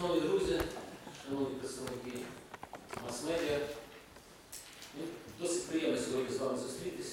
Шановні друзі, шановні представники мас-медіа, ну, досить приємно сьогодні з вами зустрітись.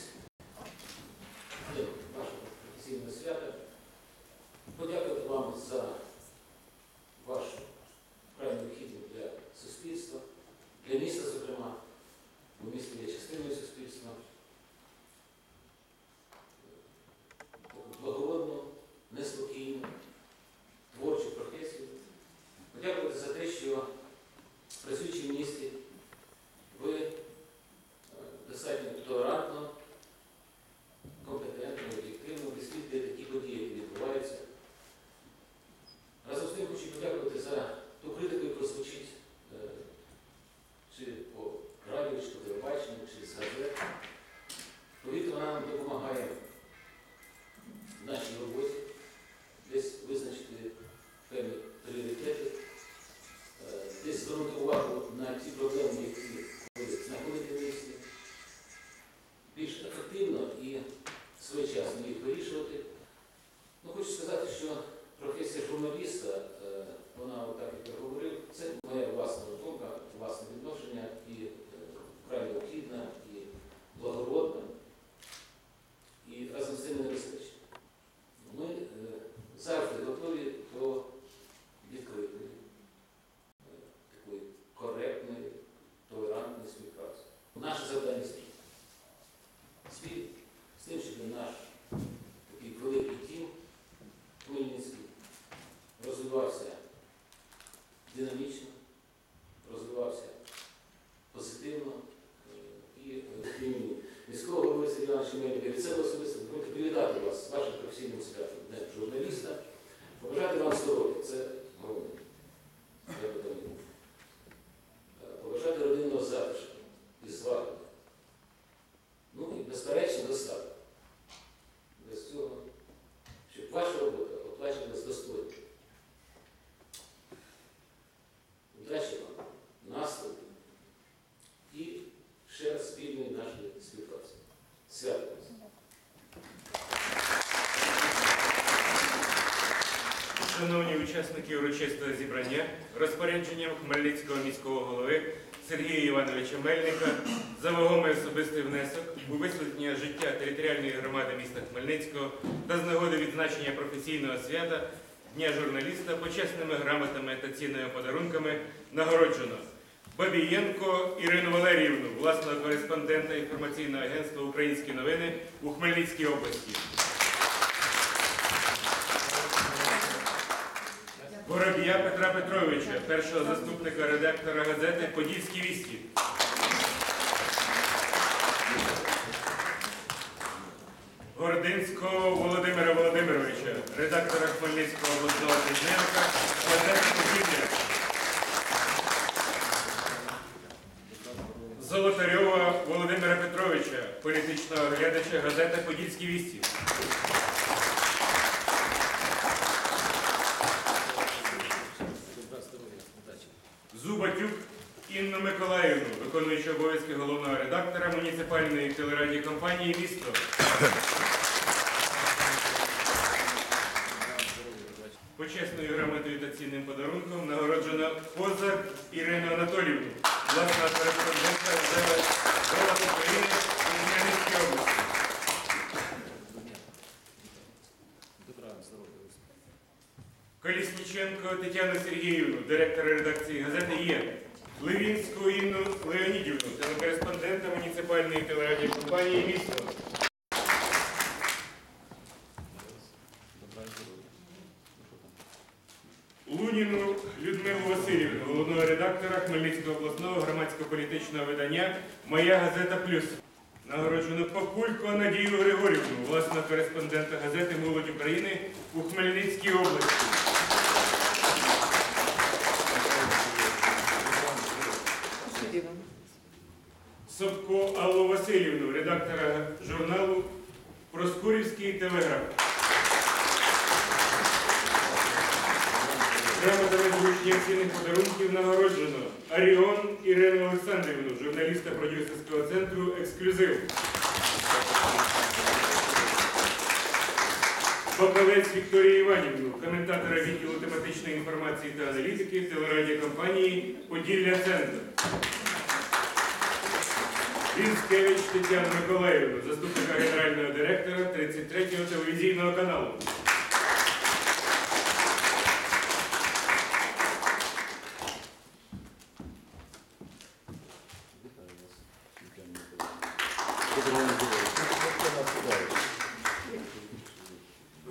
Шановні учасники урочистого зібрання, розпорядженням Хмельницького міського голови Сергія Івановича Мельника за вагомий особистий внесок у висвітлення життя територіальної громади міста Хмельницького та з нагоди відзначення професійного свята Дня журналіста почесними грамотами та цінними подарунками нагороджено Бабієнко Ірину Валеріївну, власного кореспондента інформаційного агентства Українські новини у Хмельницькій області. Воробія Петра Петровича, першого заступника редактора газети Подільські вісті. Гординського Володимира Володимировича, редактора Хмельницького обласного тижневика газети Поділля. Золотарьова Володимира Петровича, політичного оглядача газети Подільські вісті. Зубатюк Інну Миколаївну, виконуючи обов'язки головного редактора муніципальної телерадіокомпанії Місто. Почесною грамотою та цінним подарунком нагороджено Козак Ірину Анатоліївну, власна кореспондентка газети України» Хмельницькій області. Колісніченко Тетяну Сергіївну, директора редакції газети Є. Левінську Інну Леонідівну, телекореспондента муніципальної телерадіокомпанії Місто. Луніну Людмилу Васильівну, головного редактора Хмельницького обласного громадсько-політичного видання Моя газета Плюс. Нагороджено Покулько Надію Григорівну, власного кореспондента газети Молодь України у Хмельницькій області. Собко Аллу Васильівну, редактора журналу Проскурівський телеграф. Грамотами вручення цінних подарунків нагороджено Аріон Ірину Олександрівну, журналіста продюсерського центру Ексклюзив. Бакалець Вікторію Іванівну, коментатора відділу тематичної інформації та аналітики телерадіокомпанії Поділля Центр. Вінськевич Тетяну Миколаївну, заступника генерального директора 33-го телевізійного каналу.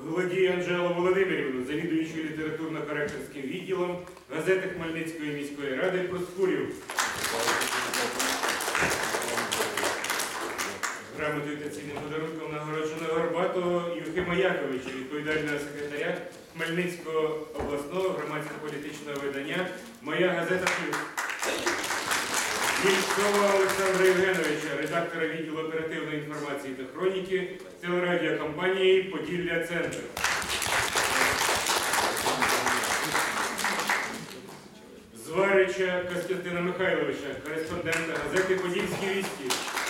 Голодій Анжелу Володимирівну, завідуючу літературно-коректорським відділом газети Хмельницької міської ради Проскурів. Грамотою та цінним подарунком нагороджено Горбатого Юхима Яковича, відповідального секретаря Хмельницького обласного громадсько-політичного видання Моя газета Плюс. Мільцова Олександра Євгеновича, редактора відділу оперативної інформації та хроніки телерадіокомпанії Поділля Центр. Зварича Костянтина Михайловича, кореспондента газети Подільські вісті.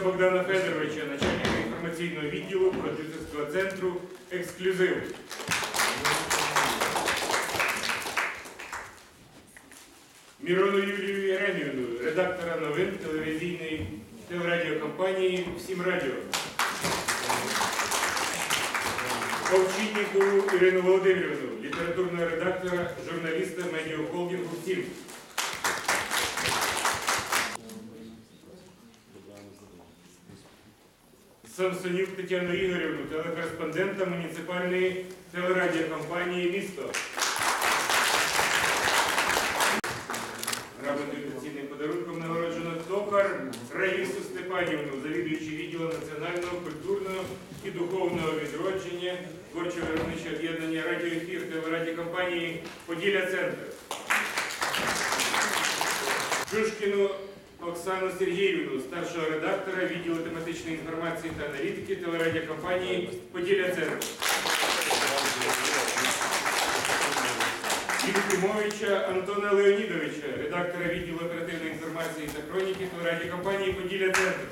Богдана Федоровича, начальника інформаційного відділу продюсерського центру Ексклюзив. Мірону Юлію Єремівну, редактора новин телевізійної телерадіокомпанії Всім Радіо. Овчиннікову Ірину Володимирівну, літературного редактора, журналіста медіахолдингу «Всім». Самсонюк Тетяну Ігорівну, телекореспондента муніципальної телерадіокомпанії Місто. Грамотою та подарунком нагороджено токар Раїсу Степанівну, завідуючи відділом національного, культурного і духовного відродження творчого виробничого об'єднання радіоефір телерадіокомпанії Поділля Центр. Шушкіну Оксану Сергіївну, старшого редактора відділу тематичної інформації та аналітики телерадіокомпанії Поділля Центр. Ілюкімовича Антона Леонідовича, редактора відділу оперативної інформації та хроніки телерадіокомпанії Поділля Центр.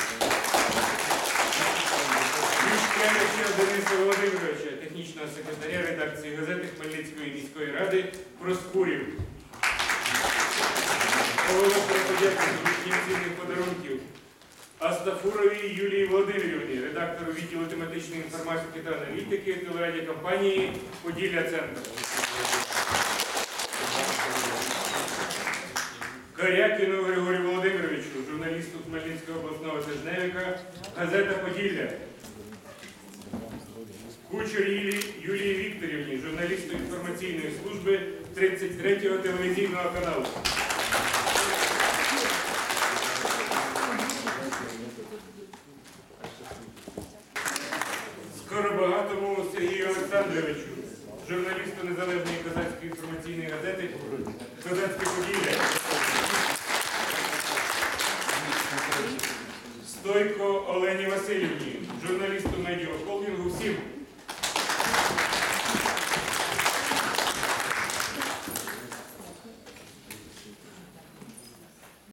Юшкевича Дениса Володимировича, технічного секретаря редакції газети Хмельницької міської ради Проскурів. Звучнім цінних подарунків Астафуровій Юлії Володимирівні, редактору відділу тематичної інформатики та аналітики телерадіокомпанії Поділля Центр. Корякіну Григорію Володимировичу, журналісту Хмельницького обласного тижневика, газета Поділля. Кучер Юлії Вікторівні, журналісту інформаційної служби 33-го телевізійного каналу. Скоробагатому Сергію Олександровичу, журналісту Незалежної козацької інформаційної газети Козацьке Поділля. Стойко Олені Васильівні, журналісту медіа холдингу «Всім».